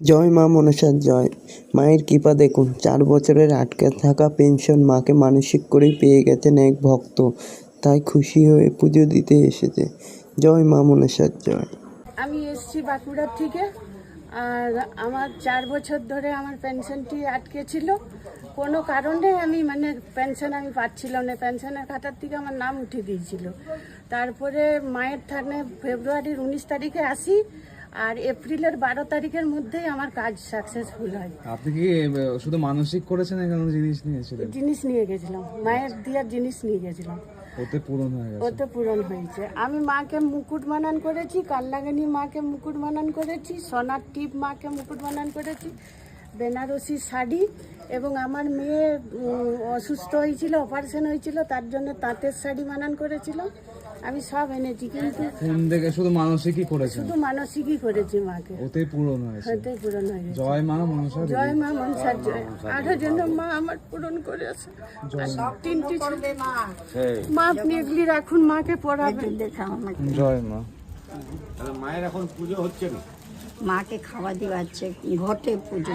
জয় মা মনসার জয়। মায়ের কৃপা দেখুন, চার বছরের আটকে থাকা পেনশন মাকে মানসিক করেই পেয়ে গেছেন এক ভক্ত। তাই খুশি হয়ে পুজো দিতে এসেছে। জয় মা মনসার জয়। আমি এসছি বাঁকুড়ার থেকে। আর আমার চার বছর ধরে আমার পেনশনটি আটকে ছিল। কোনো কারণে আমি মানে পেনশন আমি পাচ্ছিলাম না। পেনশনের খাতার থেকে আমার নাম উঠে দিয়েছিল। তারপরে মায়ের থানে ফেব্রুয়ারির উনিশ তারিখে আসি। আর এপ্রিলের বারো তারিখের মধ্যেই আমার কাজ সাকসেসফুল হয়। আপনি কি শুধু মানসিক করেছেন এখানে জিনিস নিয়েছিলেন জিনিস নিয়ে গেছিলাম। মায়ের দিয়ার জিনিস নিয়ে গেছিলাম। ওতে পূরণ হয়ে গেছে। ওতে পূরণ হয়েছে। আমি মাকে মুকুট বানান করেছি কাল্লাগানি মাকে মুকুট বানান করেছি সোনার টিপ মাকে মুকুট বানান করেছি বেনারসি শাড়ি এবং আমার মেয়ে অসুস্থ হয়েছিল অপারেশন হয়েছিল তার জন্য তাঁতের শাড়ি বানান করেছিল আমি সব এনেছি কিন্তু কোন থেকে শুধু মানসিকই করেছেন শুধু মানসিকই করেছি মাকে। ওতেই পূরণ হয়েছে। ওতে পূরণ হয়ে গেছে জয় মা মনসা জয় মা মনসার জয় আরও জন্য মা আমার পূরণ করেছে। তিনটি ছেলে। মা। আপনি এগুলি রাখুন মাকে পড়াবেন। জয় মা। মাকে খাওয়া দিওয়াচ্ছে ঘটে পুজো